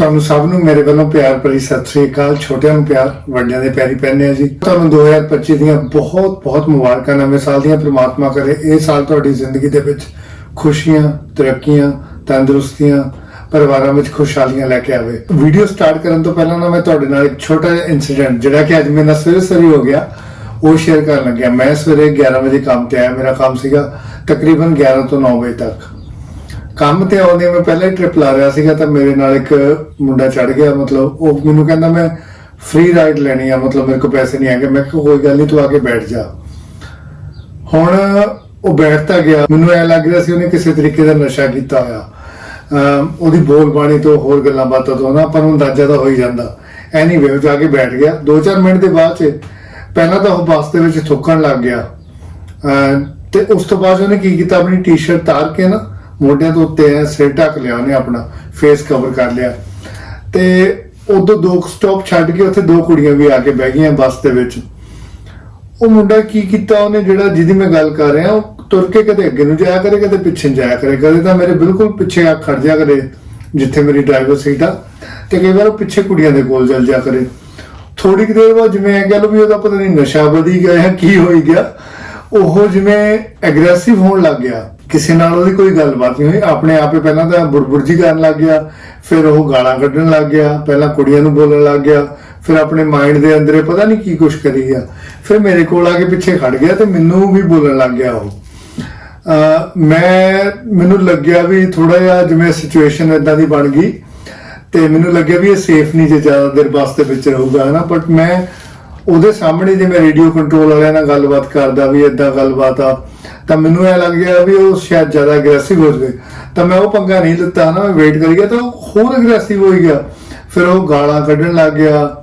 ਤੁਹਾਨੂੰ ਸਭ ਨੂੰ ਮੇਰੇ ਵੱਲੋਂ ਪਿਆਰ ਭਰੀ ਸਤਿ ਸ੍ਰੀ ਅਕਾਲ। ਛੋਟਿਆਂ ਨੂੰ ਪਿਆਰ, ਵੱਡਿਆਂ ਦੇ ਪਿਆਰੀ ਪੈਣੇ ਆ ਜੀ। ਤੁਹਾਨੂੰ 2025 ਦੀਆਂ ਬਹੁਤ ਬਹੁਤ ਮੁਬਾਰਕਾਂ ਨਵੇਂ ਸਾਲ ਦੀਆਂ। ਪ੍ਰਮਾਤਮਾ ਕਰੇ ਇਹ ਸਾਲ ਤੁਹਾਡੀ ਜ਼ਿੰਦਗੀ ਦੇ ਵਿੱਚ ਖੁਸ਼ੀਆਂ, ਤਰੱਕੀਆਂ, ਤੰਦਰੁਸਤੀਆਂ, ਪਰਿਵਾਰਾਂ ਵਿੱਚ ਖੁਸ਼ਹਾਲੀਆਂ ਲੈ ਕੇ ਆਵੇ। ਵੀਡੀਓ ਸਟਾਰਟ ਕਰਨ ਤੋਂ ਪਹਿਲਾਂ ਨਾ ਮੈਂ ਤੁਹਾਡੇ ਨਾਲ ਇੱਕ ਛੋਟਾ ਜਿਹਾ ਇਨਸੀਡੈਂਟ ਜਿਹੜਾ ਕਿ ਅੱਜ ਮੇਰੇ ਨਾਲ ਸਵੇਰੇ ਸਵੇਰੇ ਹੋ ਗਿਆ, ਉਹ ਸ਼ੇਅਰ ਕਰਨ ਲੱਗਿਆ। ਮੈਂ ਸਵੇਰੇ 11 ਵਜੇ ਕੰਮ ਤੇ ਆਇਆ। ਮੇਰਾ ਕੰਮ ਸੀਗਾ ਤਕਰੀਬਨ 11 ਤੋਂ 9 ਵਜੇ ਤੱਕ। ਕੰਮ ਤੇ ਆਉਂਦੇ ਮੈਂ ਪਹਿਲਾਂ ਹੀ ਟ੍ਰਿਪ ਲਾ ਰਿਹਾ ਸੀਗਾ ਤਾਂ ਮੇਰੇ ਨਾਲ ਇੱਕ ਮੁੰਡਾ ਚੜ ਗਿਆ, ਮਤਲਬ ਉਹ ਮੈਨੂੰ ਕਹਿੰਦਾ, ਮੈਂ ਫ੍ਰੀ ਰਾਈਡ ਲੈਣੀ ਆ, ਮਤਲਬ ਮੇਰੇ ਕੋਲ ਪੈਸੇ ਨਹੀਂ ਹੈਗੇ। ਮੈਂ ਕਿਹਾ, ਕੋਈ ਗੱਲ ਨਹੀਂ, ਤੂੰ ਆ ਕੇ ਬੈਠ ਜਾ। ਹੁਣ ਉਹ ਬੈਠਦਾ ਗਿਆ। ਮੈਨੂੰ ਐ ਲੱਗ ਰਿਹਾ ਸੀ ਉਹਨੇ ਕਿਸੇ ਤਰੀਕੇ ਦਾ ਨਸ਼ਾ ਕੀਤਾ ਹੋਇਆ। ਅਮ ਉਹਦੀ ਬੋਲ ਬਾਣੀ ਤੋਂ ਹੋਰ ਗੱਲਾਂ ਬਾਤਾਂ ਤੋਂ ਨਾ ਆਪਾਂ ਨੂੰ ਅੰਦਾਜ਼ਾ ਤਾਂ ਹੋ ਹੀ ਜਾਂਦਾ। ਐਨੀਵੇ ਉਹ ਜਾ ਕੇ ਬੈਠ ਗਿਆ। 2-4 ਮਿੰਟ ਦੇ ਬਾਅਦ ਚ ਪਹਿਲਾਂ ਤਾਂ ਉਹ ਬੱਸ ਦੇ ਵਿੱਚ ਥੁੱਕਣ ਲੱਗ ਗਿਆ। ਤੇ ਉਸ ਤੋਂ ਬਾਅਦ ਉਹਨੇ ਕੀ ਕੀਤਾ? ਆਪਣੀ ਟੀ-ਸ਼ਰਟ ਤਾਰ ਕੇ ਨਾ ਮੋਢਿਆਂ ਤੋਂ ਉੱਤੇ ਐਂ, ਸਿਰ ਢੱਕ ਲਿਆ ਉਹਨੇ ਆਪਣਾ ਫੇਸ ਕਵਰ ਕਰ ਲਿਆ। ਤੇ ਉਦੋਂ ਦੋ ਸਟਾਪ ਛੱਡ ਕੇ ਉੱਥੇ ਦੋ ਕੁੜੀਆਂ ਵੀ ਆ ਕੇ ਬਹਿ ਗਈਆਂ ਬੱਸ ਦੇ ਵਿੱਚ। ਉਹ ਮੁੰਡਾ ਕੀ ਕੀਤਾ ਉਹਨੇ, ਜਿਹੜਾ ਜਿਹਦੀ ਮੈਂ ਗੱਲ ਕਰ ਰਿਹਾ, ਉਹ ਤੁਰ ਕੇ ਕਦੇ ਅੱਗੇ ਨੂੰ ਜਾਇਆ ਕਰੇ, ਕਦੇ ਪਿੱਛੇ ਜਾਇਆ ਕਰੇ। ਕਦੇ ਤਾਂ ਮੇਰੇ ਬਿਲਕੁਲ ਪਿੱਛੇ ਆ ਖੜ ਜਾ ਕਰੇ, ਜਿੱਥੇ ਮੇਰੀ ਡਰਾਈਵਰ ਸੀਟ ਆ। ਤੇ ਕਈ ਵਾਰ ਉਹ ਪਿੱਛੇ ਕੁੜੀਆਂ ਦੇ ਕੋਲ ਚੱਲ ਜਾ ਕਰੇ। ਥੋੜੀ ਕੁ ਦੇਰ ਬਾਅਦ ਜਿਵੇਂ ਐ ਕਹਿ ਲਓ ਵੀ ਉਹਦਾ ਪਤਾ ਨਹੀਂ ਨਸ਼ਾ ਵਧੀ ਗਿਆ ਕੀ ਹੋਈ ਗਿਆ, ਉਹ ਜਿਵੇਂ ਐਗਰੈਸਿਵ ਹੋਣ ਲੱਗ ਗਿਆ। ਕਿਸੇ ਨਾਲ ਉਹਦੀ ਕੋਈ ਗੱਲਬਾਤ ਨਹੀਂ ਹੋਈ। ਆਪਣੇ ਆਪੇ ਪਹਿਲਾਂ ਤਾਂ ਬੁਰਬੁਰਜੀ ਕਰਨ ਲੱਗ ਗਿਆ, ਫਿਰ ਉਹ ਗਾਲਾਂ ਕੱਢਣ ਲੱਗ ਗਿਆ, ਪਹਿਲਾਂ ਕੁੜੀਆਂ ਨੂੰ ਬੋਲਣ ਲੱਗ ਗਿਆ, ਫਿਰ ਆਪਣੇ ਮਾਈਂਡ ਦੇ ਅੰਦਰੇ ਪਤਾ ਨਹੀਂ ਕੀ ਕੁਛ ਕਰੀ ਗਿਆ। ਫਿਰ ਮੇਰੇ ਕੋਲ ਆ ਕੇ ਪਿੱਛੇ ਖੜ ਗਿਆ ਤੇ ਮੈਨੂੰ ਵੀ ਬੋਲਣ ਲੱਗ ਗਿਆ ਉਹ। ਮੈਂ, ਮੈਨੂੰ ਲੱਗਿਆ ਵੀ ਥੋੜਾ ਜਿਹਾ ਜਿਵੇਂ ਸਿਚੁਏਸ਼ਨ ਇਦਾਂ ਦੀ ਬਣ ਗਈ ਤੇ ਮੈਨੂੰ ਲੱਗਿਆ ਵੀ ਇਹ ਸੇਫ ਨਹੀਂ ਜੇ ਜ਼ਿਆਦਾ ਦੇਰ ਬੱਸ ਦੇ ਵਿੱਚ ਰਹੂਗਾ, ਹਨਾ? ਬਟ ਮੈਂ ਉਹਦੇ ਸਾਹਮਣੇ ਜੇ ਮੈਂ ਰੇਡੀਓ ਕੰਟਰੋਲ ਵਾਲਿਆਂ ਨਾਲ ਗੱਲਬਾਤ ਕਰਦਾ ਵੀ ਇਦਾਂ ਗੱਲਬਾਤ ਆ ਤਾਂ ਮੈਨੂੰ ਇਹ ਲੱਗ ਗਿਆ ਵੀ ਉਹ ਸ਼ਾਇਦ ਜ਼ਿਆਦਾ ਐਗਰੈਸਿਵ ਹੋ ਜਾਵੇ। ਤਾਂ ਮੈਂ ਉਹ ਪੰਗਾ ਨਹੀਂ ਲਿੱਤਾ ਨਾ, ਮੈਂ ਵੇਟ ਕਰੀ ਗਿਆ ਤਾਂ ਉਹ ਹੋਰ ਐਗਰੈਸਿਵ ਹੋ ਗਿਆ। ਫਿਰ ਉਹ ਗਾਲਾਂ ਕੱਢਣ ਲੱਗ ਗਿਆ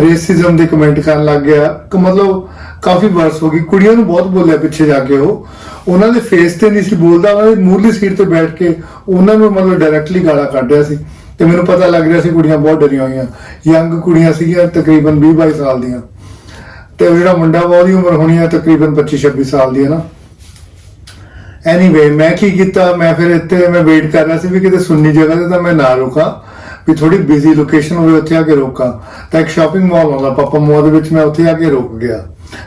ਰੇਸਿਜ਼ਮ ਦੇ ਕਮੈਂਟ ਕਰਨ ਲੱਗ ਗਿਆ। ਕਿ ਮਤਲਬ ਕਾਫੀ ਵਰਸ ਹੋ ਗਈ। ਕੁੜੀਆਂ ਨੂੰ ਬਹੁਤ ਬੋਲਿਆ ਪਿੱਛੇ ਜਾ ਕੇ ਉਹ। ਉਹਨਾਂ ਦੇ ਫੇਸ ਤੇ ਨਹੀਂ ਸੀ ਬੋਲਦਾ, ਉਹਨਾਂ ਦੀ ਮੂਰਲੀ ਸੀਟ ਤੇ ਬੈਠ ਕੇ ਉਹਨਾਂ ਨੂੰ ਮਤਲਬ ਡਾਇਰੈਕਟਲੀ ਗਾਲਾਂ ਕੱਢ ਰਿਹਾ ਸੀ। ਤੇ ਮੈਨੂੰ ਪਤਾ ਲੱਗ ਰਿਹਾ ਸੀ ਕੁੜੀਆਂ ਬਹੁਤ ਡਰੀਆਂ ਹੋਈਆਂ। ਯੰਗ ਕੁੜੀਆਂ ਸੀਗੀਆਂ ਤਕਰੀਬਨ 20 22 ਸਾਲ ਦੀਆਂ। ਤੇ ਉਹ ਜਿਹੜਾ ਮੁੰਡਾ ਵਾ, ਉਹਦੀ ਉਮਰ ਹੋਣੀ ਆ ਤਕਰੀਬਨ 25 26 ਸਾਲ ਦੀ ਹੈ ਨਾ। ਐਨੀਵੇ ਮੈਂ ਕੀ ਕੀਤਾ, ਮੈਂ ਫਿਰ ਇੱਥੇ ਮੈਂ ਵੇਟ ਕਰ ਰਿਹਾ ਸੀ ਵੀ ਕਿਤੇ ਸੁੰਨੀ ਜਗ੍ਹਾ ਤੇ ਤਾਂ ਮੈਂ ਨਾ ਰੁਕਾਂ, ਵੀ ਥੋੜੀ ਬਿਜ਼ੀ ਲੋਕੇਸ਼ਨ ਹੋਵੇ, ਉੱਥੇ ਆ ਕੇ ਰੋਕਾਂ। ਤਾਂ ਇੱਕ ਸ਼ਾਪਿੰਗ ਮਾਲ ਆਉਂਦਾ, ਪਾਪਾ ਮੋਲ ਦੇ ਵਿੱਚ ਮੈਂ ਉੱਥੇ ਆ ਕੇ ਰੁਕ ਗਿਆ।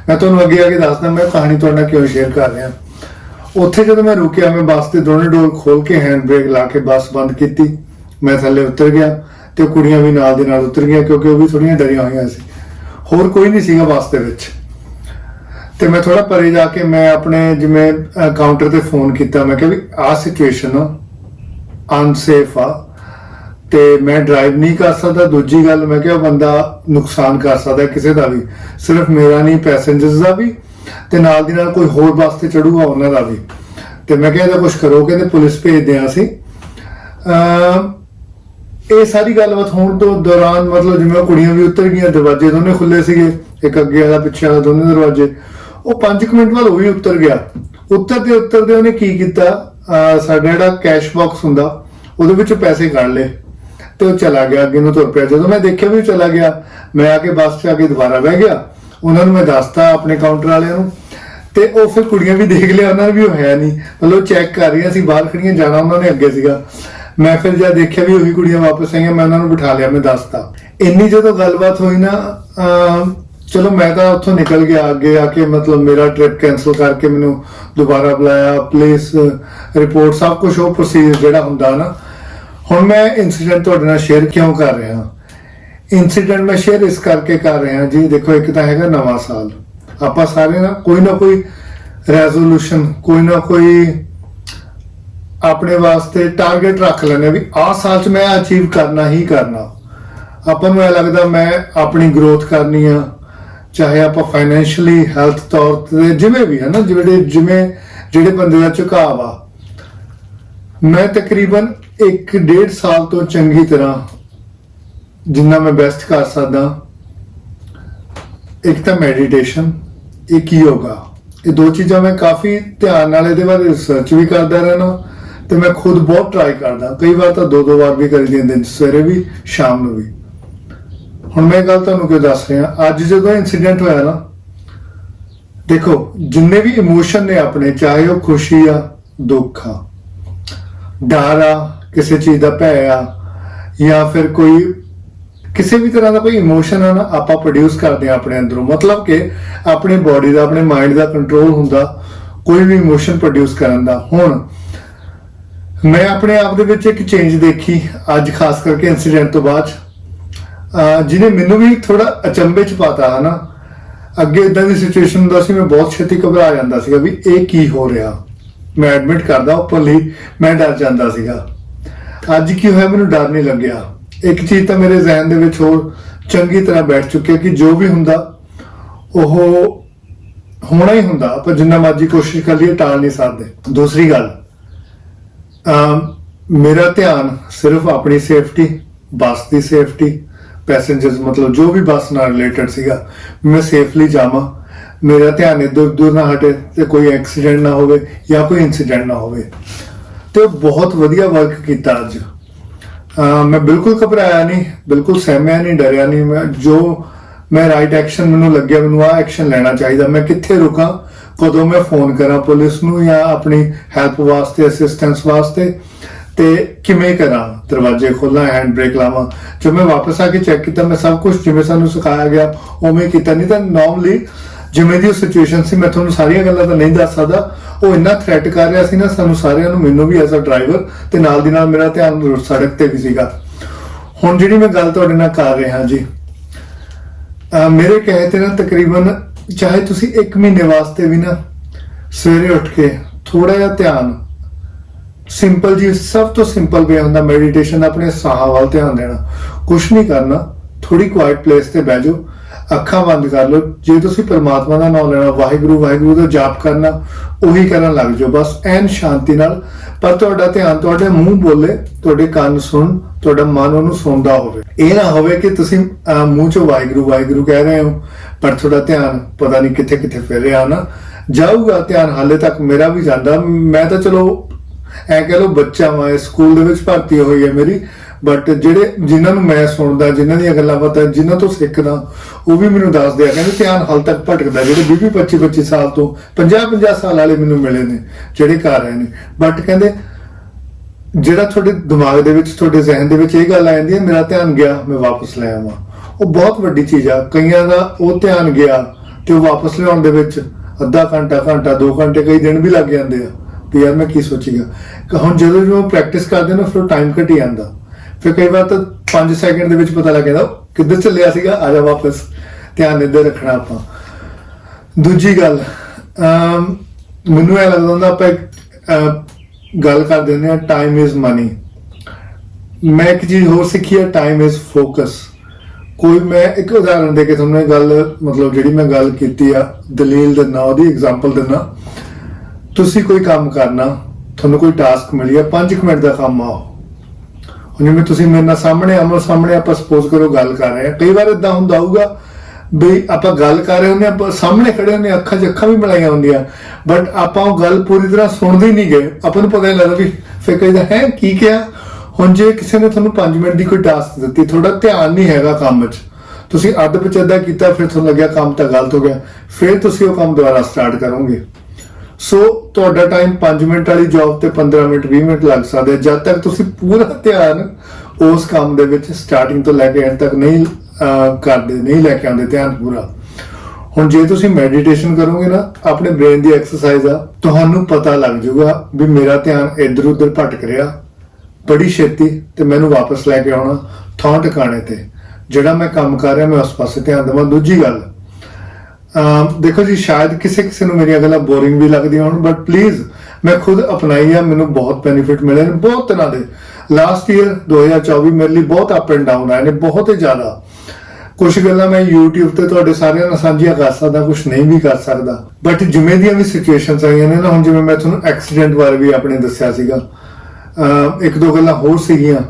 ਮੈਂ ਤੁਹਾਨੂੰ ਅੱਗੇ ਆ ਕੇ ਦੱਸਦਾ, ਮੈਂ ਕਹਾਣੀ ਤੁਹਾਡੇ ਨਾਲ ਕਿਉਂ ਸ਼ੇਅਰ ਕਰ ਰਿਹਾ। ਉੱਥੇ ਜਦੋਂ ਮੈਂ ਰੁਕਿਆ, ਮੈਂ ਬੱਸ ਤੇ ਦੋਨੇ ਡੋਰ ਖੋਲ ਕੇ ਹੈਂਡ ਬ੍ਰੇਕ ਲਾ ਕੇ ਬੱਸ ਬੰਦ ਕੀਤੀ। ਮੈਂ ਥੱਲੇ ਉਤਰ ਗਿਆ ਤੇ ਕੁੜੀਆਂ ਵੀ ਨਾਲ ਦੇ ਨਾਲ ਉਤਰ ਗਈਆਂ, ਕਿਉਂਕਿ ਉਹ ਵੀ ਥੋੜੀਆਂ ਡਰੀਆਂ ਹੋਈਆਂ ਸੀ। ਹੋਰ ਕੋਈ ਨਹੀਂ ਸੀਗਾ ਬੱਸ ਦੇ ਵਿੱਚ। ਤੇ ਮੈਂ ਥੋੜਾ ਪਰੇ ਜਾ ਕੇ ਮੈਂ ਆਪਣੇ ਜਿਵੇਂ ਕਾਊਂਟਰ ਤੇ ਫੋਨ ਕੀਤਾ, ਮੈਂ ਕਿਹਾ ਵੀ ਆਹ ਸਿਚੁਏਸ਼ਨ ਅਨਸੇਫ ਆ, ਤੇ ਮੈਂ ਡਰਾਈਵ ਨਹੀਂ ਕਰ ਸਕਦਾ। ਦੂਜੀ ਗੱਲ, ਮੈਂ ਕਿਹਾ ਉਹ ਬੰਦਾ ਨੁਕਸਾਨ ਕਰ ਸਕਦਾ ਕਿਸੇ ਦਾ ਵੀ, ਸਿਰਫ ਮੇਰਾ ਨਹੀਂ ਪੈਸੇਂਜਰਸ ਦਾ ਵੀ, ਤੇ ਨਾਲ ਦੀ ਨਾਲ ਕੋਈ ਹੋਰ ਬੱਸ ਤੇ ਚੜੂਗਾ ਉਹਨਾਂ ਦਾ ਵੀ। ਤੇ ਮੈਂ ਕਿਹਾ ਇਹਦਾ ਕੁਝ ਕਰੋ ਕਹਿੰਦੇ ਪੁਲਿਸ ਭੇਜਦੇ ਆ ਅਸੀਂ ਅਮ ਇਹ ਸਾਰੀ ਗੱਲਬਾਤ ਹੋਣ ਤੋਂ ਦੌਰਾਨ ਮਤਲਬ ਜਿਵੇਂ ਕੁੜੀਆਂ ਵੀ ਉਤਰ ਗਈਆਂ, ਦਰਵਾਜ਼ੇ ਦੋਨੇ ਖੁੱਲੇ ਸੀਗੇ, ਇੱਕ ਅੱਗੇ ਵਾਲਾ, ਪਿੱਛੇ ਵਾਲਾ ਦੋਨੇ ਦਰਵਾਜ਼ੇ। ਉਹ 5 ਮਿੰਟ ਬਾਅਦ ਉਹ ਵੀ ਉਤਰ ਗਿਆ। ਉੱਤਰਦੇ ਉੱਤਰਦੇ ਉਹਨੇ ਕੀ ਕੀਤਾ? ਸਾਡਾ ਜਿਹੜਾ ਕੈਸ਼ ਬਾਕਸ ਹੁੰਦਾ, ਉਹਦੇ ਵਿੱਚ ਪੈਸੇ ਕੱਢ ਲਏ ਤੇ ਉਹ ਚਲਾ ਗਿਆ, ਅੱਗੇ ਨੂੰ ਤੁਰ ਪਿਆ। ਜਦੋਂ ਮੈਂ ਦੇਖਿਆ ਵੀ ਚਲਾ ਗਿਆ, ਮੈਂ ਆ ਕੇ ਬੱਸ 'ਚ ਆ ਕੇ ਦੁਬਾਰਾ ਬਹਿ ਗਿਆ। ਉਹਨਾਂ ਨੂੰ ਮੈਂ ਦੱਸਤਾ ਆਪਣੇ ਕਾਊਂਟਰ ਵਾਲਿਆਂ ਨੂੰ। ਤੇ ਉਹ ਫਿਰ ਕੁੜੀਆਂ ਵੀ ਦੇਖ ਲਿਆ, ਉਹਨਾਂ ਨੂੰ ਵੀ ਉਹ ਹੈ ਨਹੀਂ। ਮਤਲਬ ਚੈੱਕ ਕਰ ਰਹੀਆਂ ਸੀ, ਬਾਹਰ ਖੜੀਆਂ, ਜਾਣਾ ਉਹਨਾਂ ਨੇ ਅੱਗੇ ਸੀਗਾ। ਮੈਂ ਫਿਰ ਜਦ ਦੇਖਿਆ ਵੀ ਉਹੀ ਕੁੜੀਆਂ ਵਾਪਸ ਆਈਆਂ, ਮੈਂ ਉਹਨਾਂ ਨੂੰ ਬਿਠਾ ਲਿਆ, ਮੈਂ ਦੱਸਤਾ। ਇੰਨੀ ਜਦੋਂ ਗੱਲਬਾਤ ਹੋਈ ਨਾ ਚਲੋ ਮੈਂ ਤਾਂ ਉੱਥੋਂ ਨਿਕਲ ਗਿਆ, ਅੱਗੇ ਆ ਕੇ ਮਤਲਬ ਮੇਰਾ ਟ੍ਰਿਪ ਕੈਨਸਲ ਕਰਕੇ ਮੈਨੂੰ ਦੁਬਾਰਾ ਬੁਲਾਇਆ ਪੁਲਿਸ ਰਿਪੋਰਟ ਸਭ ਕੁਝ ਉਹ ਪ੍ਰੋਸੀਜਰ ਜਿਹੜਾ ਹੁੰਦਾ ਨਾ। ਹੁਣ ਮੈਂ ਇਨਸੀਡੈਂਟ ਤੁਹਾਡੇ ਨਾਲ ਸ਼ੇਅਰ ਕਿਉਂ ਕਰ ਰਿਹਾ? ਹਾਂ ਇਨਸੀਡੈਂਟ ਮੈਂ ਸ਼ੇਅਰ ਇਸ ਕਰਕੇ ਕਰ ਰਿਹਾ ਜੀ, ਦੇਖੋ ਇੱਕ ਤਾਂ ਹੈਗਾ ਨਵਾਂ ਸਾਲ। ਆਪਾਂ ਸਾਰੇ ਨਾ ਕੋਈ ਨਾ ਕੋਈ ਰੈਜ਼ੋਲੂਸ਼ਨ ਕੋਈ ਨਾ ਕੋਈ ਆਪਣੇ ਵਾਸਤੇ ਟਾਰਗੇਟ ਰੱਖ ਲੈਂਦੇ ਵੀ ਆਹ ਸਾਲ 'ਚ ਮੈਂ ਅਚੀਵ ਕਰਨਾ ਹੀ ਕਰਨਾ। ਆਪਾਂ ਨੂੰ ਇਹ ਲੱਗਦਾ ਮੈਂ ਆਪਣੀ ਗਰੋਥ ਕਰਨੀ ਆ, ਚਾਹੇ ਆਪਾਂ ਫਾਈਨੈਂਸ਼ੀਅਲੀ ਹੈਲਥ ਤੌਰ ਤੇ ਜਿਵੇਂ ਵੀ ਹੈ ਨਾ, ਜਿਹੜੇ ਜਿਵੇਂ ਜਿਹੜੇ ਬੰਦੇ ਦਾ ਝੁਕਾਅ ਆ। ਮੈਂ ਤਕਰੀਬਨ 1.5 ਸਾਲ ਤੋਂ ਚੰਗੀ ਤਰ੍ਹਾਂ ਜਿੰਨਾ ਮੈਂ ਬੈਸਟ ਕਰ ਸਕਦਾ, ਇੱਕ ਤਾਂ ਮੈਡੀਟੇਸ਼ਨ ਇੱਕ ਯੋਗਾ ਇਹ ਦੋ ਚੀਜ਼ਾਂ ਮੈਂ ਕਾਫੀ ਧਿਆਨ ਨਾਲ ਇਹਦੇ ਬਾਰੇ ਰਿਸਰਚ ਵੀ ਕਰਦਾ ਰਹਿਣਾ। ਤੇ ਮੈਂ ਖੁਦ ਬਹੁਤ ਟਰਾਈ ਕਰਦਾ। ਕਈ ਵਾਰ ਤਾਂ ਦੋ ਦੋ ਵਾਰ ਵੀ ਕਰੀ ਦਿੰਦੇ ਦਿਨ ਸਵੇਰੇ ਵੀ, ਸ਼ਾਮ ਨੂੰ ਵੀ। ਹੁਣ ਮੈਂ ਗੱਲ ਤੁਹਾਨੂੰ ਕਿਉਂ ਦੱਸ ਰਿਹਾ? ਅੱਜ ਜਦੋਂ ਇਨਸੀਡੈਂਟ ਹੋਇਆ ਨਾ, ਦੇਖੋ, ਜਿੰਨੇ ਵੀ ਇਮੋਸ਼ਨ ਨੇ ਆਪਣੇ, ਚਾਹੇ ਉਹ ਖੁਸ਼ੀ ਆ, ਦੁੱਖ ਆ, ਡਰ ਆ, ਕਿਸੇ ਚੀਜ਼ ਦਾ ਭੈ ਆ, ਜਾਂ ਫਿਰ ਕੋਈ, ਕਿਸੇ ਵੀ ਤਰ੍ਹਾਂ ਦਾ ਕੋਈ ਇਮੋਸ਼ਨ ਆ ਨਾ, ਆਪਾਂ ਪ੍ਰੋਡਿਊਸ ਕਰਦੇ ਆ ਆਪਣੇ ਅੰਦਰੋਂ। ਮਤਲਬ ਕਿ ਆਪਣੇ ਬਾਡੀ ਦਾ, ਆਪਣੇ ਮਾਈਂਡ ਦਾ ਕੰਟਰੋਲ ਹੁੰਦਾ, ਕੋਈ ਵੀ ਇਮੋਸ਼ਨ ਪ੍ਰੋਡਿਊਸ ਕਰਨ ਦਾ। ਹੁਣ ਮੈਂ ਆਪਣੇ ਆਪ ਦੇ ਵਿੱਚ ਇੱਕ ਚੇਂਜ ਦੇਖੀ ਅੱਜ ਖਾਸ ਕਰਕੇ ਇਨਸੀਡੈਂਟ ਤੋਂ ਬਾਅਦ। 'ਚ, ਅਹ ਜਿਹਨੇ ਮੈਨੂੰ ਵੀ ਥੋੜਾ ਅਚੰਭੇ ਚ ਪਾਤਾ ਹਨਾ? ਅੱਗੇ ਇਦਾਂ ਦੀ ਸਿਚੁਏਸ਼ਨ ਹੁੰਦਾ ਸੀ ਮੈਂ ਬਹੁਤ ਛੇਤੀ ਘਬਰਾ ਜਾਂਦਾ ਸੀਗਾ ਵੀ ਇਹ ਕੀ ਹੋ ਰਿਹਾ। ਮੈਂ ਐਡਮਿਟ ਕਰਦਾ ਓਪਨਲੀ ਮੈਂ ਡਰ ਜਾਂਦਾ ਸੀਗਾ। ਅੱਜ ਕੀ ਹੋਇਆ ਮੈਨੂੰ ਡਰ ਨਹੀਂ ਲੱਗਿਆ। ਇੱਕ ਚੀਜ਼ ਤਾਂ ਮੇਰੇ ਜ਼ਿਹਨ ਦੇ ਵਿੱਚ ਹੋਰ ਚੰਗੀ ਤਰ੍ਹਾਂ ਬੈਠ ਚੁੱਕੀ ਹੈ ਕਿ ਜੋ ਵੀ ਹੁੰਦਾ ਉਹ ਹੋਣਾ ਹੀ ਹੁੰਦਾ। ਆਪਾਂ ਜਿੰਨਾ ਮਰਜ਼ੀ ਕੋਸ਼ਿਸ਼ ਕਰ ਲਈਏ ਟਾਲ ਨਹੀਂ ਸਕਦੇ। ਦੂਸਰੀ ਗੱਲ ਮੇਰਾ ਧਿਆਨ ਸਿਰਫ ਆਪਣੀ ਸੇਫਟੀ ਬੱਸ ਦੀ ਸੇਫਟੀ ਪੈਸੇਂਜਰਸ ਮਤਲਬ ਜੋ ਵੀ ਬੱਸ ਨਾਲ ਰਿਲੇਟਡ ਸੀਗਾ, ਮੈਂ ਸੇਫਲੀ ਜਾਵਾਂ। ਮੇਰਾ ਧਿਆਨ ਇੱਧਰ ਉੱਧਰ ਨਾ ਹਟੇ ਤੇ ਕੋਈ ਐਕਸੀਡੈਂਟ ਨਾ ਹੋਵੇ ਜਾਂ ਕੋਈ ਇਨਸੀਡੈਂਟ ਨਾ ਹੋਵੇ। ਤੇ ਉਹ ਬਹੁਤ ਵਧੀਆ ਵਰਕ ਕੀਤਾ ਅੱਜ। ਮੈਂ ਬਿਲਕੁਲ ਘਬਰਾਇਆ ਨਹੀਂ, ਬਿਲਕੁਲ ਸਹਿਮਿਆ ਨਹੀਂ, ਡਰਿਆ ਨਹੀਂ। ਮੈਂ ਜੋ ਮੈਂ ਰਾਈਟ ਐਕਸ਼ਨ ਮੈਨੂੰ ਲੱਗਿਆ, ਮੈਨੂੰ ਆ ਐਕਸ਼ਨ ਲੈਣਾ ਚਾਹੀਦਾ। ਮੈਂ ਕਿੱਥੇ ਰੁਕਾਂ? ਕਦੋਂ ਮੈਂ ਫੋਨ ਕਰਾਂ ਪੁਲਿਸ ਨੂੰ ਜਾਂ ਆਪਣੀ ਹੈਲਪ ਵਾਸਤੇ ਅਸਿਸਟੈਂਸ ਵਾਸਤੇ? ਤੇ ਕਿਵੇਂ ਕਰਾਂ? ਦਰਵਾਜ਼ੇ ਖੋਲਾਂ ਹੈਂਡ ਬ੍ਰੇਕ ਲਾਵਾਂ। ਜਦ ਮੈਂ ਵਾਪਸ ਆ ਕੇ ਚੈੱਕ ਕੀਤਾ, ਮੈਂ ਸਭ ਕੁਝ ਜਿਵੇਂ ਸਾਨੂੰ ਸਿਖਾਇਆ ਗਿਆ, ਉਵੇਂ ਕੀਤਾ। ਨਹੀਂ ਤਾਂ ਨਾਰਮਲੀ ਜਿਵੇਂ ਦੀ ਸਿਚੁਏਸ਼ਨ ਸੀ, ਮੈਂ ਤੁਹਾਨੂੰ ਸਾਰੀਆਂ ਗੱਲਾਂ ਤਾਂ ਨਹੀਂ ਦੱਸ ਸਕਦਾ। ਉਹ ਇੰਨਾ ਥ੍ਰੈਟ ਕਰ ਰਿਹਾ ਸੀ ਨਾ, ਸਾਨੂੰ ਸਾਰਿਆਂ ਨੂੰ, ਮੈਨੂੰ ਵੀ ਐਜ਼ ਅ ਡਰਾਈਵਰ ਤੇ ਨਾਲ ਦੀ ਨਾਲ ਮੇਰਾ ਧਿਆਨ ਸੜਕ ਤੇ ਵੀ ਸੀਗਾ। ਹੁਣ ਜਿਹੜੀ ਮੈਂ ਗੱਲ ਤੁਹਾਡੇ ਨਾਲ ਕਰ ਰਿਹਾ ਜੀ ਮੇਰੇ ਕਹੇ ਤੇ ਨਾ ਤਕਰੀਬਨ ਚਾਹੇ ਤੁਸੀਂ 1 ਮਹੀਨੇ ਵਾਸਤੇ ਵੀ ਨਾ ਸਵੇਰੇ ਉੱਠ ਕੇ ਥੋੜਾ ਜਿਹਾ ਧਿਆਨ ਸਿੰਪਲ ਜੀ, ਸਭ ਤੋਂ ਸਿੰਪਲ ਵੇ ਹੁੰਦਾ ਮੈਡੀਟੇਸ਼ਨ ਆਪਣੇ ਸਾਹ ਵੱਲ ਧਿਆਨ ਦੇਣਾ। ਕੁਝ ਨਹੀਂ ਕਰਨਾ ਥੋੜੀ ਕੁਆਇਟ ਪਲੇਸ ਤੇ ਬਹਿ ਜਾਓ, ਅੱਖਾਂ ਬੰਦ ਕਰ ਲਓ। ਜੇ ਤੁਸੀਂ ਪਰਮਾਤਮਾ ਦਾ ਨਾਮ ਲੈਣਾ, ਵਾਹਿਗੁਰੂ ਵਾਹਿਗੁਰੂ ਦਾ ਜਾਪ ਕਰਨਾ, ਉਹੀ ਕਰਨ ਲੱਗ ਜਾਓ। ਬਸ ਐਨ ਸ਼ਾਂਤੀ ਨਾਲ। ਪਰ ਤੁਹਾਡਾ ਧਿਆਨ, ਤੁਹਾਡੇ ਮੂੰਹ ਬੋਲੇ, ਤੁਹਾਡੇ ਕੰਨ ਸੁਣ ਤੁਹਾਡਾ ਮਨ ਉਹਨੂੰ ਸੁਣਦਾ ਹੋਵੇ। ਇਹ ਨਾ ਹੋਵੇ ਕਿ ਤੁਸੀਂ ਮੂੰਹ ਚੋਂ ਵਾਹਿਗੁਰੂ ਵਾਹਿਗੁਰੂ ਕਹਿ ਰਹੇ ਹੋ ਪਰ ਤੁਹਾਡਾ ਧਿਆਨ ਪਤਾ ਨਹੀਂ ਕਿੱਥੇ ਕਿੱਥੇ ਫਿਰ ਰਿਹਾ ਨਾ। ਜਾਊਗਾ ਧਿਆਨ, ਹਾਲੇ ਤੱਕ ਮੇਰਾ ਵੀ ਜਾਂਦਾ। ਮੈਂ ਤਾਂ ਚਲੋ ਐ ਕਹ ਲੋ ਬੱਚਾ ਵਾਂ ਸਕੂਲ ਦੇ ਵਿੱਚ ਭਰਤੀ ਹੋਈ ਹੈ ਮੇਰੀ। ਬਟ ਜਿਹੜੇ ਜਿਨ੍ਹਾਂ ਨੂੰ ਮੈਂ ਸੁਣਦਾ, ਜਿਨ੍ਹਾਂ ਦੀਆਂ ਗੱਲਾਂ ਪਤਾ ਜਿਨ੍ਹਾਂ ਤੋਂ ਸਿੱਖਦਾ, ਉਹ ਵੀ ਮੈਨੂੰ ਦੱਸਦੇ ਆ, ਕਹਿੰਦੇ ਧਿਆਨ ਹਾਲ ਤੱਕ ਭਟਕਦਾ। ਜਿਹੜੇ 20 25 25 ਸਾਲ ਤੋਂ 50 50 ਸਾਲ ਵਾਲੇ ਮੈਨੂੰ ਮਿਲੇ ਨੇ, ਜਿਹੜੇ ਕਰ ਰਹੇ ਨੇ। ਬਟ ਕਹਿੰਦੇ ਜਿਹੜਾ ਤੁਹਾਡੇ ਦਿਮਾਗ ਦੇ ਵਿੱਚ, ਤੁਹਾਡੇ ਜ਼ਿਹਨ ਦੇ ਵਿੱਚ ਇਹ ਗੱਲ ਆ ਜਾਂਦੀ ਹੈ, ਮੇਰਾ ਧਿਆਨ ਗਿਆ, ਮੈਂ ਵਾਪਸ ਲੈ ਆਵਾਂ। ਉਹ ਬਹੁਤ ਵੱਡੀ ਚੀਜ਼ ਆ। ਕਈਆਂ ਦਾ ਉਹ ਧਿਆਨ ਗਿਆ ਤੇ ਉਹ ਵਾਪਸ ਲਿਆਉਣ ਦੇ ਵਿੱਚ ਅੱਧਾ ਘੰਟਾ ਘੰਟਾ 2 ਘੰਟੇ ਕਈ ਦਿਨ ਵੀ ਲੱਗ ਜਾਂਦੇ ਆ ਵੀ ਯਾਰ ਮੈਂ ਕੀ ਸੋਚੀਗਾ ਕਿ ਹੁਣ ਜਦੋਂ ਜਦੋਂ ਪ੍ਰੈਕਟਿਸ ਕਰਦੇ ਨਾ ਫਿਰ ਟਾਈਮ ਘਟੀ ਜਾਂਦਾ। ਫਿਰ ਕਈ ਵਾਰ ਤਾਂ 5 ਸੈਕਿੰਡ ਦੇ ਵਿੱਚ ਪਤਾ ਲੱਗ ਜਾਂਦਾ ਕਿੱਧਰ ਚੱਲਿਆ ਸੀਗਾ? ਆ ਜਾ ਵਾਪਸ। ਧਿਆਨ ਇੱਧਰ ਰੱਖਣਾ ਆਪਾਂ। ਦੂਜੀ ਗੱਲ ਮੈਨੂੰ ਇਹ ਲੱਗਦਾ ਹੁੰਦਾ ਆਪਾਂ ਇੱਕ, ਗੱਲ ਕਰ ਦਿੰਦੇ ਆ ਟਾਈਮ ਇਜ਼ ਮਨੀ ਮੈਂ ਇੱਕ ਚੀਜ਼ ਹੋਰ ਸਿੱਖੀ ਹੈ ਟਾਈਮ ਇਜ਼ ਫੋਕਸ ਕੋਈ ਮੈਂ ਇੱਕ ਉਦਾਹਰਣ ਦੇ ਕੇ ਤੁਹਾਨੂੰ ਇਹ ਗੱਲ, ਮਤਲਬ ਜਿਹੜੀ ਮੈਂ ਗੱਲ ਕੀਤੀ ਆ, ਦਲੀਲ ਦਿੰਨਾ ਉਹਦੀ ਐਗਜ਼ਾਮਪਲ ਦਿੰਨਾ ਤੁਸੀਂ ਕੋਈ ਕੰਮ ਕਰਨਾ, ਤੁਹਾਨੂੰ ਕੋਈ ਟਾਸਕ ਮਿਲੀ 5 ਮਿੰਟ ਦਾ ਕੰਮ ਆ ਉਹ। ਜਿਵੇਂ ਤੁਸੀਂ ਮੇਰੇ ਨਾਲ ਸਾਹਮਣੇ ਆਮੋ ਸਾਹਮਣੇ ਆਪਾਂ ਸਪੋਜ਼ ਕਰੋ ਗੱਲ ਕਰ ਰਹੇ ਆ। ਕਈ ਵਾਰ ਇਦਾਂ ਹੁੰਦਾ ਹੋਊਗਾ ਵੀ ਆਪਾਂ ਗੱਲ ਕਰ ਰਹੇ ਹੁੰਦੇ ਆ, ਆਪਾਂ ਸਾਹਮਣੇ ਖੜੇ ਹੁੰਦੇ ਅੱਖਾਂ 'ਚ ਅੱਖਾਂ ਵੀ ਮਿਲਾਈਆਂ ਹੁੰਦੀਆਂ। ਬਟ ਆਪਾਂ ਉਹ ਗੱਲ ਪੂਰੀ ਤਰ੍ਹਾਂ ਸੁਣਦੇ ਨਹੀਂ ਗਏ। ਆਪਾਂ ਨੂੰ ਪਤਾ ਨਹੀਂ ਲੱਗਦਾ ਵੀ ਫਿਰ ਕਹਿੰਦਾ ਹੈ, ਕੀ ਕਿਹਾ? ਹੁਣ ਜੇ ਕਿਸੇ ਨੇ ਤੁਹਾਨੂੰ 5 ਮਿੰਟ ਦੀ ਕੋਈ ਟਾਸਕ ਦਿੱਤੀ, ਤੁਹਾਡਾ ਧਿਆਨ ਨਹੀਂ ਹੈਗਾ ਕੰਮ 'ਚ, ਤੁਸੀਂ ਅੱਧ ਵਿੱਚ ਅੱਧਾ ਕੀਤਾ, ਫਿਰ ਤੁਹਾਨੂੰ ਲੱਗਿਆ ਕੰਮ ਤਾਂ ਗਲਤ ਹੋ ਗਿਆ, ਫਿਰ ਤੁਸੀਂ ਉਹ ਕੰਮ ਦੁਬਾਰਾ ਸਟਾਰਟ ਕਰੋਗੇ। ਸੋ ਤੁਹਾਡਾ ਟਾਈਮ 5 ਮਿੰਟ ਵਾਲੀ ਜੌਬ ਤੇ 15 ਮਿੰਟ 20 ਮਿੰਟ ਲੱਗ ਸਕਦੇ ਜਦ ਤੱਕ ਤੁਸੀਂ ਪੂਰਾ ਧਿਆਨ ਉਸ ਕੰਮ ਦੇ ਵਿੱਚ ਸਟਾਰਟਿੰਗ ਤੋਂ ਲੈ ਕੇ ਐਂਡ ਤੱਕ ਨਹੀਂ ਕਰਦੇ, ਨਹੀਂ ਲੈ ਕੇ ਆਉਂਦੇ, ਧਿਆਨ ਪੂਰਾ। ਹੁਣ ਜੇ ਤੁਸੀਂ ਮੈਡੀਟੇਸ਼ਨ ਕਰੋਗੇ ਨਾ, ਆਪਣੇ ਬ੍ਰੇਨ ਦੀ ਐਕਸਰਸਾਈਜ਼ ਆ, ਤੁਹਾਨੂੰ ਪਤਾ ਲੱਗ ਜਾਊਗਾ ਵੀ ਮੇਰਾ ਧਿਆਨ ਇੱਧਰ ਉੱਧਰ ਭਟਕ ਰਿਹਾ। ਬੜੀ ਛੇਤੀ ਤੇ ਮੈਨੂੰ ਵਾਪਸ ਲੈ ਕੇ ਆਉਣਾ ਥਾਂ ਟਿਕਾਣੇ ਤੇ। ਜਿਹੜਾ ਮੈਂ ਕੰਮ ਕਰ ਰਿਹਾ, ਮੈਂ ਉਸ ਪਾਸੇ ਧਿਆਨ ਦੇਵਾਂ। ਦੂਜੀ ਗੱਲ ਦੇਖੋ ਜੀ, ਸ਼ਾਇਦ ਕਿਸੇ ਕਿਸੇ ਨੂੰ ਮੇਰੀਆਂ ਗੱਲਾਂ ਬੋਰਿੰਗ ਵੀ ਲੱਗਦੀਆਂ ਹੋਣ ਬਟ ਪਲੀਜ਼ ਮੈਂ ਖੁਦ ਅਪਣਾਈ ਆ, ਮੈਨੂੰ ਬਹੁਤ ਬੈਨੀਫਿਟ ਮਿਲੇ ਨੇ ਬਹੁਤ ਤਰ੍ਹਾਂ ਦੇ। ਲਾਸਟ ਈਅਰ 2024 ਮੇਰੇ ਲਈ ਬਹੁਤ ਅਪ ਐਂਡ ਡਾਊਨ ਆਏ ਨੇ, ਬਹੁਤ ਹੀ ਜ਼ਿਆਦਾ। ਕੁਝ ਗੱਲਾਂ ਮੈਂ YouTube ਤੇ ਤੁਹਾਡੇ ਸਾਰਿਆਂ ਨਾਲ ਸਾਂਝੀਆਂ ਕਰ ਸਕਦਾ ਕੁਝ ਨਹੀਂ ਵੀ ਕਰ ਸਕਦਾ। ਬਟ ਜਿਵੇਂ ਦੀਆਂ ਵੀ ਸਿਚੁਏਸ਼ਨਸ ਆਈਆਂ ਨੇ ਨਾ, ਹੁਣ ਜਿਵੇਂ ਮੈਂ ਤੁਹਾਨੂੰ ਐਕਸੀਡੈਂਟ ਬਾਰੇ ਵੀ ਆਪਣੇ ਦੱਸਿਆ ਸੀਗਾ ਇੱਕ ਦੋ ਗੱਲਾਂ ਹੋਰ ਸੀਗੀਆਂ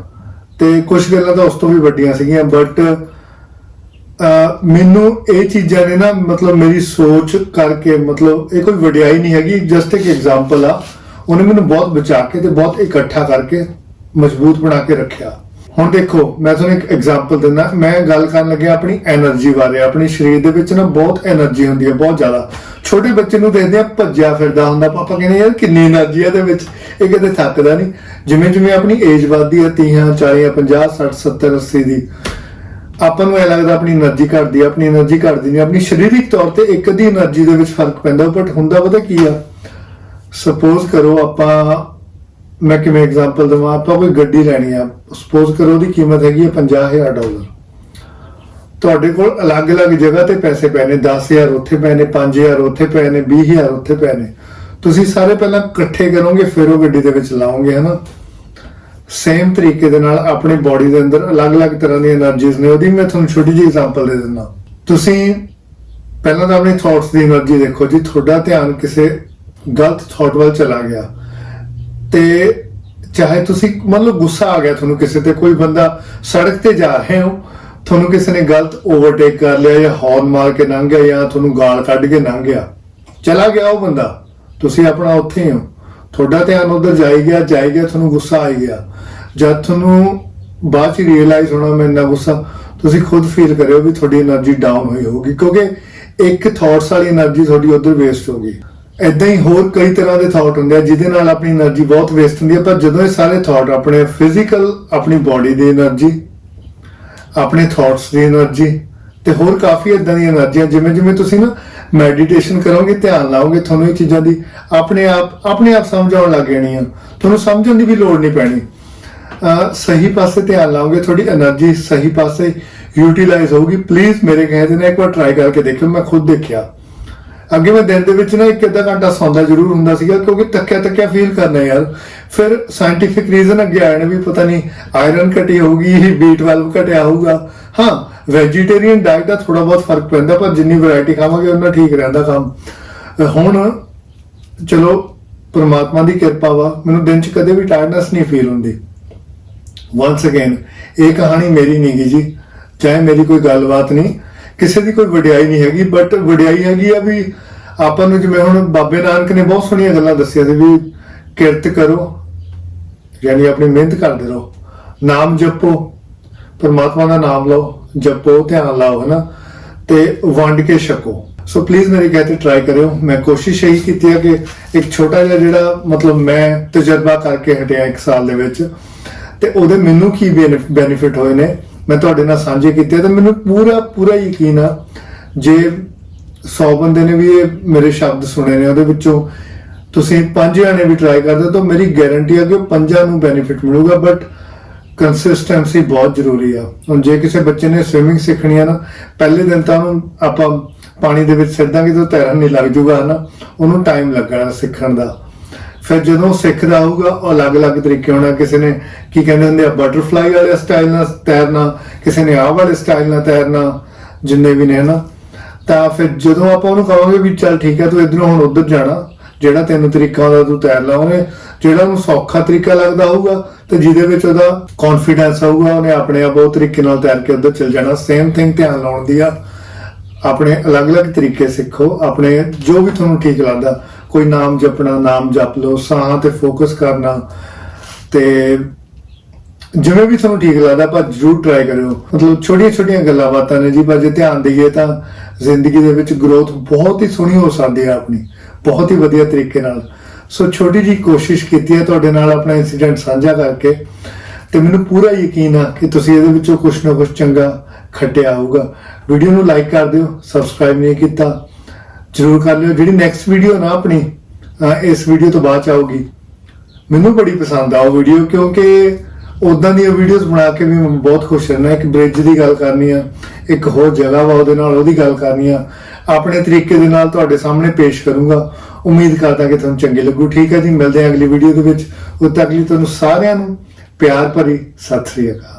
ਤੇ ਕੁਝ ਗੱਲਾਂ ਤਾਂ ਉਸ ਤੋਂ ਵੀ ਵੱਡੀਆਂ ਸੀਗੀਆਂ ਬਟ ਅਹ ਮੈਨੂੰ ਇਹ ਚੀਜ਼ਾਂ ਨੇ ਨਾ ਮਤਲਬ ਮੇਰੀ ਸੋਚ ਕਰਕੇ ਮਤਲਬ ਇਹ ਕੋਈ ਵਡਿਆਈ ਨਹੀਂ ਹੈਗੀ ਜਸਟ ਇੱਕ ਐਗਜ਼ਾਮਪਲ ਆ। ਉਹਨੇ ਮੈਨੂੰ ਬਹੁਤ ਬਚਾ ਕੇ ਤੇ ਬਹੁਤ ਇਕੱਠਾ ਕਰਕੇ ਮਜ਼ਬੂਤ ਬਣਾ ਕੇ ਰੱਖਿਆ। ਹੁਣ ਦੇਖੋ, ਮੈਂ ਤੁਹਾਨੂੰ ਇੱਕ ਐਗਜ਼ਾਮਪਲ ਦਿੰਦਾ। ਮੈਂ ਗੱਲ ਕਰਨ ਲੱਗਿਆ ਆਪਣੀ એનર્ਜੀ ਬਾਰੇ। ਆਪਣੇ ਸਰੀਰ ਦੇ ਵਿੱਚ ਨਾ ਬਹੁਤ એનર્ਜੀ ਹੁੰਦੀ ਹੈ, ਬਹੁਤ ਜ਼ਿਆਦਾ। ਛੋਟੇ ਬੱਚੇ ਨੂੰ ਦੇਖਦੇ ਆ, ਭੱਜਿਆ ਫਿਰਦਾ ਹੁੰਦਾ। ਪਾਪਾ ਕਹਿੰਦੇ, ਯਾਰ, ਕਿੰਨੀ એનર્ਜੀ ਹੈ ਦੇ ਵਿੱਚ। ਇਹ ਕਦੇ ਥੱਕਦਾ ਨਹੀਂ। ਜਿਵੇਂ ਜਿਵੇਂ ਆਪਣੀ ਏਜ ਵੱਧਦੀ ਹੈ 30 40 50 60 70 80 ਦੀ, ਆਪਾਂ ਨੂੰ ਇਹ ਲੱਗਦਾ ਆਪਣੀ એનર્ਜੀ ਘਟਦੀ ਹੈ ਆਪਣੀ એનર્ਜੀ ਘਟਦੀ ਨਹੀਂ। ਆਪਣੀ ਸਰੀਰਕ ਤੌਰ ਤੇ ਇੱਕ ਦੀ એનર્ਜੀ ਦੇ ਵਿੱਚ ਫ਼ਰਕ ਪੈਂਦਾ ਬਟ ਹੁੰਦਾ ਪਤਾ ਕੀ ਆ? ਸਪੋਜ਼ ਕਰੋ ਆਪਾਂ ਮੈਂ ਕਿਵੇਂ ਐਗਜ਼ਾਮਪਲ ਦਵਾਂ? ਆਪਾਂ ਕੋਈ ਗੱਡੀ ਲੈਣੀ ਆ। ਸਪੋਜ਼ ਕਰੋ ਉਹਦੀ ਕੀਮਤ ਹੈਗੀ ਹੈ 50000 ਡਾਲਰ ਤੁਹਾਡੇ ਕੋਲ ਅਲੱਗ-ਅਲੱਗ ਜਗ੍ਹਾ ਤੇ ਪੈਸੇ ਪਏ ਨੇ। 10000 ਉੱਥੇ ਪਏ ਨੇ 5000 ਉੱਥੇ ਪਏ ਨੇ 20000 ਉੱਥੇ ਪਏ ਨੇ। ਤੁਸੀਂ ਸਾਰੇ ਪਹਿਲਾਂ ਇਕੱਠੇ ਕਰੋਗੇ, ਫਿਰ ਉਹ ਗੱਡੀ ਦੇ ਵਿੱਚ ਲਾਓਗੇ, ਹਨਾ? ਸੇਮ ਤਰੀਕੇ ਦੇ ਨਾਲ ਆਪਣੀ ਬਾਡੀ ਦੇ ਅੰਦਰ ਅਲੱਗ-ਅਲੱਗ ਤਰ੍ਹਾਂ ਦੀਆਂ એનર્ਜੀਜ਼ ਨੇ। ਉਹਦੀ ਮੈਂ ਤੁਹਾਨੂੰ ਛੋਟੀ ਜਿਹੀ ਐਗਜ਼ਾਮਪਲ ਦੇ ਦਿੰਦਾ। ਤੁਸੀਂ ਪਹਿਲਾਂ ਤਾਂ ਆਪਣੀ ਥਾਟਸ ਦੀ એનર્ਜੀ ਦੇਖੋ ਜੀ। ਤੁਹਾਡਾ ਧਿਆਨ ਕਿਸੇ ਗਲਤ ਥਾਟ ਵੱਲ ਚਲਾ ਗਿਆ। ਤੇ ਚਾਹੇ ਤੁਸੀਂ ਮੰਨ ਲਓ ਗੁੱਸਾ ਆ ਗਿਆ ਤੁਹਾਨੂੰ ਕਿਸੇ ਤੇ, ਕੋਈ ਬੰਦਾ ਸੜਕ ਤੇ ਜਾ ਰਹੇ ਹੋ, ਤੁਹਾਨੂੰ ਕਿਸੇ ਨੇ ਗਲਤ ਓਵਰਟੇਕ ਕਰ ਲਿਆ ਜਾਂ ਹੌਰਨ ਮਾਰ ਕੇ ਲੰਘ ਗਿਆ ਜਾਂ ਤੁਹਾਨੂੰ ਗਾਲ ਕੱਢ ਕੇ ਲੰਘ ਗਿਆ, ਚਲਾ ਗਿਆ ਉਹ ਬੰਦਾ, ਤੁਸੀਂ ਆਪਣਾ ਉੱਥੇ ਹੋ ਤੁਹਾਡਾ ਧਿਆਨ ਉਧਰ ਜਾਈ ਗਿਆ ਜਾਈ ਗਿਆ, ਤੁਹਾਨੂੰ ਗੁੱਸਾ ਆਈ ਗਿਆ। ਜਦ ਤੁਹਾਨੂੰ ਬਾਅਦ ਚ ਰੀਅਲਾਈਜ਼ ਹੋਣਾ ਮੈਂ ਇੰਨਾ ਗੁੱਸਾ, ਤੁਸੀਂ ਖੁਦ ਫੀਲ ਕਰਿਓ ਵੀ ਤੁਹਾਡੀ એનર્ਜੀ ਡਾਊਨ ਹੋਈ ਹੋਊਗੀ, ਕਿਉਂਕਿ ਇੱਕ ਥਾਟਸ ਵਾਲੀ એનર્ਜੀ ਤੁਹਾਡੀ ਉਧਰ ਵੇਸਟ ਹੋ ਗਈ ਐਦਾਂ ਹੀ ਹੋਰ ਕਈ ਤਰ੍ਹਾਂ ਦੇ ਥਾਟ ਹੁੰਦੇ ਆ, ਜਿਹਦੇ ਨਾਲ ਆਪਣੀ એનર્ਜੀ ਬਹੁਤ ਵੇਸਟ ਹੁੰਦੀ ਆ, ਪਰ ਜਦੋਂ ਇਹ ਸਾਰੇ ਥਾਟ ਆਪਣੇ ਫਿਜ਼ੀਕਲ ਆਪਣੀ ਬਾਡੀ ਦੀ એનર્ਜੀ ਆਪਣੇ ਥਾਟਸ ਦੀ એનર્ਜੀ ਤੇ ਹੋਰ ਕਾਫੀ ਇਦਾਂ ਦੀਆਂ એનર્ਜੀਆਂ ਜਿਵੇਂ ਜਿਵੇਂ ਤੁਸੀਂ ਨਾ ਮੈਡੀਟੇਸ਼ਨ ਕਰੋਗੇ, ਧਿਆਨ ਲਾਓਗੇ, ਤੁਹਾਨੂੰ ਇਹ ਚੀਜ਼ਾਂ ਦੀ ਆਪਣੇ ਆਪ ਆਪਣੇ ਆਪ ਸਮਝ ਆਉਣ ਲੱਗ ਜਾਣੀ ਆ ਤੁਹਾਨੂੰ ਸਮਝਣ ਦੀ ਵੀ ਲੋੜ ਨਹੀਂ ਪੈਣੀ। ਸਹੀ ਪਾਸੇ ਧਿਆਨ ਲਾਓਗੇ, ਤੁਹਾਡੀ એનર્ਜੀ ਸਹੀ ਪਾਸੇ ਯੂਟਿਲਾਈਜ਼ ਹੋਊਗੀ। ਪਲੀਜ਼ ਮੇਰੇ ਕਹਿ ਦੇਣਾ ਇੱਕ ਵਾਰ ਟਰਾਈ ਕਰਕੇ ਦੇਖਿਓ, ਮੈਂ ਖੁਦ ਦੇਖਿਆ। ਅੱਗੇ ਮੈਂ ਦਿਨ ਦੇ ਵਿੱਚ ਨਾ ਇੱਕ ਅੱਧਾ ਘੰਟਾ ਸੌਂਦਾ ਜ਼ਰੂਰ ਹੁੰਦਾ ਸੀਗਾ, ਕਿਉਂਕਿ ਤੱਕਿਆ ਤੱਕਿਆ ਫੀਲ ਕਰਨਾ ਯਾਰ। ਫਿਰ ਸਾਇੰਟੀਫਿਕ ਰੀਜ਼ਨ ਅੱਗੇ ਆਇਆ ਨੇ ਵੀ ਪਤਾ ਨਹੀਂ ਆਇਰਨ ਘਟੀ ਹੋਊਗੀ B12 ਘਟਿਆ ਹੋਊਗਾ। ਹਾਂ ਵੈਜੀਟੇਰੀਅਨ ਡਾਈਟ ਦਾ ਥੋੜਾ ਬਹੁਤ ਫ਼ਰਕ ਪੈਂਦਾ, ਪਰ ਜਿੰਨੀ ਵੈਰਾਈਟੀ ਖਾਵਾਂਗੇ ਉਹਨਾਂ ਠੀਕ ਰਹਿੰਦਾ ਕੰਮ। ਹੁਣ ਚਲੋ, ਪਰਮਾਤਮਾ ਦੀ ਕਿਰਪਾ ਵਾ, ਮੈਨੂੰ ਦਿਨ 'ਚ ਕਦੇ ਵੀ ਟਾਇਰਡਨੈਸ ਨਹੀਂ ਫੀਲ ਹੁੰਦੀ। ਵਾਂਸ ਅਗੇਨ ਇਹ ਕਹਾਣੀ ਮੇਰੀ ਨਹੀਂ ਗੀ ਜੀ, ਚਾਹੇ ਮੇਰੀ ਕੋਈ ਗੱਲਬਾਤ ਨਹੀਂ ਕਿਸੇ ਦੀ ਕੋਈ ਵਡਿਆਈ ਨਹੀਂ ਹੈਗੀ ਬਟ ਵਡਿਆਈ ਹੈਗੀ ਆ ਵੀ ਆਪਾਂ ਨੂੰ ਜਿਵੇਂ ਹੁਣ ਬਾਬੇ ਨਾਨਕ ਨੇ ਬਹੁਤ ਸੋਹਣੀਆਂ ਗੱਲਾਂ ਦੱਸੀਆਂ ਸੀ ਵੀ ਕਿਰਤ ਕਰੋ, ਯਾਨੀ ਆਪਣੀ ਮਿਹਨਤ ਕਰਦੇ ਰਹੋ, ਨਾਮ ਜਪੋ, ਪਰਮਾਤਮਾ ਦਾ ਨਾਮ ਲਓ, ਜਪੋ, ਧਿਆਨ ਲਾਓ, ਹਨਾ, ਤੇ ਵੰਡ ਕੇ ਛਕੋ। ਸੋ ਪਲੀਜ਼ ਮੇਰੇ ਕਹਤੇ ਟਰਾਈ ਕਰਿਓ। ਮੈਂ ਕੋਸ਼ਿਸ਼ ਇਹੀ ਕੀਤੀ ਹੈ ਕਿ ਇੱਕ ਛੋਟਾ ਜਿਹਾ ਜਿਹੜਾ ਮਤਲਬ ਮੈਂ ਤਜਰਬਾ ਕਰਕੇ ਹਟਿਆ ਇੱਕ ਸਾਲ ਦੇ ਵਿੱਚ, ਤੇ ਉਹਦੇ ਮੈਨੂੰ ਕੀ ਬੈਨੀਫਿਟ ਹੋਏ ਨੇ? ਮੈਂ ਤੁਹਾਡੇ ਨਾਲ ਸਾਂਝੇ ਕੀਤੇ ਤੇ ਮੈਨੂੰ ਪੂਰਾ ਪੂਰਾ ਯਕੀਨ ਆ। ਜੇ 100 ਬੰਦੇ ਨੇ ਵੀ ਇਹ ਮੇਰੇ ਸ਼ਬਦ ਸੁਣੇ ਨੇ, ਉਹਦੇ ਵਿੱਚੋਂ ਤੁਸੀਂ ਪੰਜ ਜਣੇ ਵੀ ਟਰਾਈ ਕਰਦੇ ਤਾਂ ਮੇਰੀ ਗਾਰੰਟੀ ਆ ਕਿ ਉਹ ਪੰਜਾਂ ਨੂੰ ਬੈਨੀਫਿਟ ਮਿਲੂਗਾ ਬਟ ਕੰਸਿਸਟੈਂਸੀ ਬਹੁਤ ਜ਼ਰੂਰੀ ਆ। ਹੁਣ ਜੇ ਕਿਸੇ ਬੱਚੇ ਨੇ ਸਵਿਮਿੰਗ ਸਿੱਖਣੀ ਆ ਨਾ, ਪਹਿਲੇ ਦਿਨ ਤਾਂ ਉਹਨੂੰ ਆਪਾਂ ਪਾਣੀ ਦੇ ਵਿੱਚ ਸਿੱਟ ਦਾਂਗੇ ਤਾਂ ਤੈਰਨ ਨਹੀਂ ਲੱਗ ਜੂਗਾ, ਹਨਾ, ਉਹਨੂੰ ਟਾਈਮ ਲੱਗਣਾ ਸਿੱਖਣ ਦਾ। ਫਿਰ ਜਦੋਂ ਉਹ ਸਿੱਖਦਾ ਹੋਊਗਾ ਉਹ ਅਲੱਗ-ਅਲੱਗ ਤਰੀਕੇ ਹੋਣਾ। ਕਿਸੇ ਨੇ ਕੀ ਕਹਿੰਦੇ ਹੁੰਦੇ ਆ ਬਟਰਫਲਾਈ ਵਾਲੇ ਸਟਾਈਲ ਨਾਲ ਤੈਰਨਾ, ਕਿਸੇ ਨੇ ਆਹ ਵਾਲੇ ਸਟਾਈਲ ਨਾਲ ਤੈਰਨਾ, ਜਿੰਨੇ ਵੀ ਨੇ, ਹਨਾ। ਤਾਂ ਫਿਰ ਜਦੋਂ ਆਪਾਂ ਉਹਨੂੰ ਕਹਾਂਗੇ ਵੀ ਚੱਲ ਠੀਕ ਹੈ ਤੂੰ ਇਧਰੋਂ ਹੁਣ ਉਧਰ ਜਾਣਾ, ਜਿਹੜਾ ਤੈਨੂੰ ਤਰੀਕਾ ਆਉਂਦਾ ਤੂੰ ਤੈਰ ਲਾ ਉਹਨੇ ਜਿਹੜਾ ਉਹਨੂੰ ਸੌਖਾ ਤਰੀਕਾ ਲੱਗਦਾ ਹੋਊਗਾ, ਤੇ ਜਿਹਦੇ ਵਿੱਚ ਉਹਦਾ ਕੌਨਫੀਡੈਂਸ ਆਊਗਾ ਉਹਨੇ ਆਪਣੇ ਆਪ ਉਹ ਤਰੀਕੇ ਨਾਲ ਤੈਰ ਕੇ ਉਧਰ ਚੱਲ ਜਾਣਾ। ਸੇਮ ਥਿੰਗ ਧਿਆਨ ਲਾਉਣ ਦੀ ਆ। ਆਪਣੇ ਅਲੱਗ-ਅਲੱਗ ਤਰੀਕੇ ਸਿੱਖੋ, ਆਪਣੇ ਜੋ ਵੀ ਤੁਹਾਨੂੰ ਠੀਕ ਲੱਗਦਾ। ਕੋਈ ਨਾਮ ਜਪਣਾ, ਨਾਮ ਜਪ ਲਓ, ਸਾਹ ਤੇ ਫੋਕਸ ਕਰਨਾ ਤੇ ਜਿਵੇਂ ਵੀ ਤੁਹਾਨੂੰ ਠੀਕ ਲੱਗਦਾ ਪਰ ਜਰੂਰ ਟਰਾਈ ਕਰਿਓ। ਮਤਲਬ ਛੋਟੀਆਂ ਛੋਟੀਆਂ ਗੱਲਾਂ ਬਾਤਾਂ ਨੇ ਜੀ, ਪਰ ਜੇ ਧਿਆਨ ਦਈਏ ਤਾਂ ਜ਼ਿੰਦਗੀ ਦੇ ਵਿੱਚ ਗਰੋਥ ਬਹੁਤ ਹੀ ਸੋਹਣੀ ਹੋ ਸਕਦੀ ਹੈ ਆਪਣੀ, ਬਹੁਤ ਹੀ ਵਧੀਆ ਤਰੀਕੇ ਨਾਲ। ਸੋ ਛੋਟੀ ਜੀ ਕੋਸ਼ਿਸ਼ ਕੀਤੀ ਹੈ ਤੁਹਾਡੇ ਨਾਲ ਆਪਣਾ ਇਨਸੀਡੈਂਟ ਸਾਂਝਾ ਕਰਕੇ ਤੇ ਮੈਨੂੰ ਪੂਰਾ ਯਕੀਨ ਆ ਕਿ ਤੁਸੀਂ ਇਹਦੇ ਵਿੱਚੋਂ ਕੁਝ ਨਾ ਕੁਝ ਚੰਗਾ ਖੱਟਿਆ ਹੋਊਗਾ। ਵੀਡੀਓ ਨੂੰ ਲਾਈਕ ਕਰ ਦਿਓ ਸਬਸਕ੍ਰਾਈਬ ਨਹੀਂ ਕੀਤਾ ਜਰੂਰ ਕਰ ਲਿਓ। ਜਿਹੜੀ ਨੈਕਸਟ ਵੀਡੀਓ ਨਾ ਆਪਣੀ ਇਸ ਵੀਡੀਓ ਤੋਂ ਬਾਅਦ ਚ ਮੈਨੂੰ ਬੜੀ ਪਸੰਦ ਆ ਉਹ ਵੀਡੀਓ ਕਿਉਂਕਿ ਉਦਾਂ ਦੀਆਂ ਵੀਡੀਓਜ਼ ਬਣਾ ਕੇ ਵੀ ਮੈਂ ਬਹੁਤ ਖੁਸ਼ ਰਹਿਣਾ ਇੱਕ ਬ੍ਰਿਜ ਦੀ ਗੱਲ ਕਰਨੀ ਆ, ਇੱਕ ਹੋਰ ਜਗ੍ਹਾ ਵਾ ਉਹਦੇ ਨਾਲ ਉਹਦੀ ਗੱਲ ਕਰਨੀ ਆ। ਆਪਣੇ ਤਰੀਕੇ ਦੇ ਨਾਲ ਤੁਹਾਡੇ ਸਾਹਮਣੇ ਪੇਸ਼ ਕਰੂੰਗਾ। ਉਮੀਦ ਕਰਦਾ ਕਿ ਤੁਹਾਨੂੰ ਚੰਗੀ ਲੱਗੂ। ਠੀਕ ਹੈ ਜੀ, ਮਿਲਦੇ ਹਾਂ ਅਗਲੀ ਵੀਡੀਓ ਦੇ ਵਿੱਚ। ਉਦੋਂ ਤੱਕ ਲਈ ਤੁਹਾਨੂੰ ਸਾਰਿਆਂ ਨੂੰ ਪਿਆਰ ਭਰੀ ਸਤਿ ਸ੍ਰੀ ਅਕਾਲ।